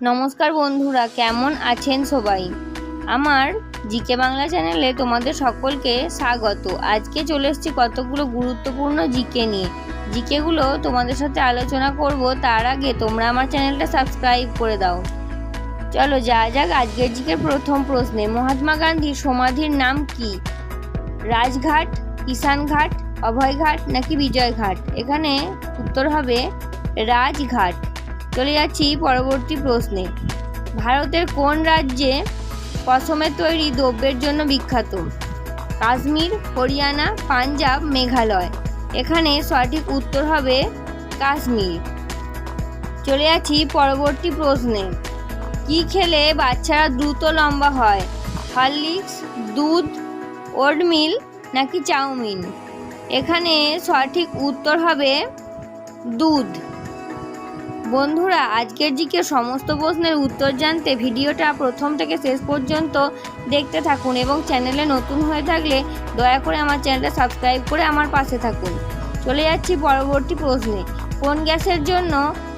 নমস্কার বন্ধুরা, কেমন আছেন সবাই? আমার জিকে বাংলা চ্যানেলে তোমাদের সকলকে স্বাগত। আজকে চলে এসেছি কতগুলো গুরুত্বপূর্ণ জিকে নিয়ে। জিকেগুলো তোমাদের সাথে আলোচনা করব, তার আগে তোমরা আমার চ্যানেলটা সাবস্ক্রাইব করে দাও। চলো যা যাক আজকের জিকের প্রথম প্রশ্নে। মহাত্মা গান্ধীর সমাধির নাম কি? রাজঘাট কিষানঘাট অভয়ঘাট নাকি বিজয়ঘাট? এখানে উত্তর হবে রাজঘাট। চলে যাচ্ছি পরবর্তী প্রশ্নে। ভারতের কোন রাজ্যে পশমের তৈরি দ্রব্যের জন্য বিখ্যাত? কাশ্মীর, হরিয়ানা, পাঞ্জাব, মেঘালয়। এখানে সঠিক উত্তর হবে কাশ্মীর। চলে যাচ্ছি পরবর্তী প্রশ্নে। কি খেলে বাচ্চারা দ্রুত লম্বা হয়? হরলিক্স, দুধ, ওটমিল নাকি চাউমিন? এখানে সঠিক উত্তর হবে দুধ। বন্ধুরা, আজকের জিকে সমস্ত প্রশ্নের উত্তর জানতে ভিডিওটা প্রথম থেকে শেষ পর্যন্ত দেখতে থাকুন এবং চ্যানেলে নতুন হয়ে থাকলে দয়া করে আমার চ্যানেলটা সাবস্ক্রাইব করে আমার পাশে থাকুন। চলে যাচ্ছি পরবর্তী প্রশ্নে। কোন গ্যাসের জন্য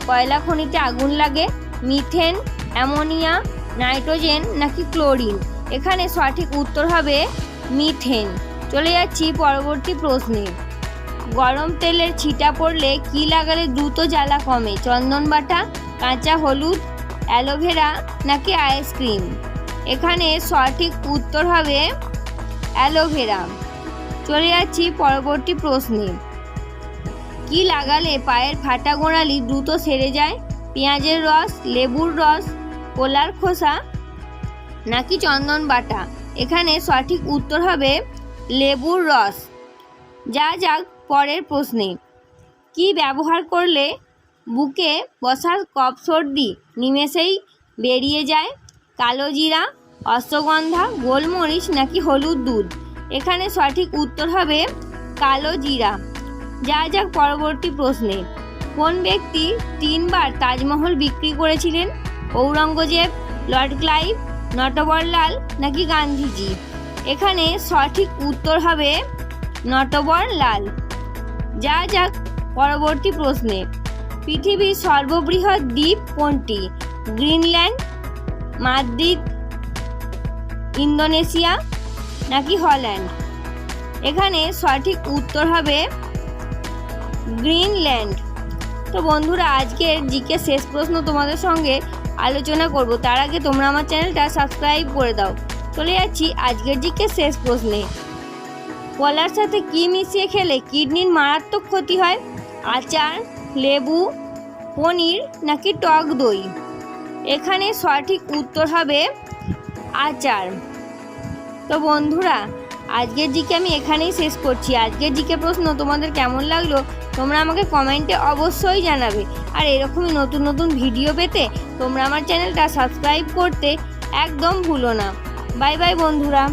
কয়লা খনিতে আগুন লাগে? মিথেন, অ্যামোনিয়া, নাইট্রোজেন নাকি ক্লোরিন? এখানে সঠিক উত্তর হবে মিথেন। চলে যাচ্ছি পরবর্তী প্রশ্নে। গরম তেলের ছিটা পড়লে কি লাগালে দ্রুত জ্বালা কমে? চন্দন বাটা, কাঁচা হলুদ অ্যালোভেরা নাকি আইসক্রিম এখানে সঠিক উত্তর হবে অ্যালোভেরা চলে যাচ্ছি পরবর্তী প্রশ্নে। কি লাগালে পায়ের ফাটা গোড়ালি দ্রুত সেরে যায়? পেঁয়াজের রস, লেবুর রস কলার খোসা নাকি চন্দন বাটা? এখানে সঠিক উত্তর হবে লেবুর রস। যা যাক পরের প্রশ্নে, কি ব্যবহার করলে বুকে বসার কফ সর্দি নিমেষেই বেরিয়ে যায়? কালো জিরা, অশ্বগন্ধা, গোলমরিচ নাকি হলুদ দুধ? এখানে সঠিক উত্তর হবে কালো জিরা। যা যাক পরবর্তী প্রশ্নে, কোন ব্যক্তি তিনবার তাজমহল বিক্রি করেছিলেন? ঔরঙ্গজেব, লর্ড ক্লাইভ, নটবরলাল নাকি গান্ধীজি? এখানে সঠিক উত্তর হবে নটবর লাল যা যাক, পরবর্তী প্রশ্নে। পৃথিবীর সর্ববৃহৎ দ্বীপ কোনটি? গ্রিনল্যান্ড, মাদ্রিদ, ইন্দোনেশিয়া নাকি হল্যান্ড? এখানে সঠিক উত্তর হবে গ্রিনল্যান্ড। তো বন্ধুরা, আজকের জিকে শেষ প্রশ্ন তোমাদের সঙ্গে আলোচনা করব। তার আগে তোমরা আমার চ্যানেলটা সাবস্ক্রাইব করে দাও। চলে যাচ্ছি আজকের জিকে শেষ প্রশ্নে। কলার সাথে কি মিশিয়ে খেলে কিডনির মারাত্মক ক্ষতি হয়? আচার, লেবু, পনির নাকি টক দই? এখানে সঠিক উত্তর হবে আচার। তো বন্ধুরা, আজকের জিকে আমি এখানেই শেষ করছি। আজকের জিকে প্রশ্ন তোমাদের কেমন লাগল তোমরা আমাকে কমেন্টে অবশ্যই জানাবে। আর এরকমই নতুন নতুন ভিডিও পেতে তোমরা আমার চ্যানেলটা সাবস্ক্রাইব করতে একদম ভুলো না। বাই বাই বন্ধুরা।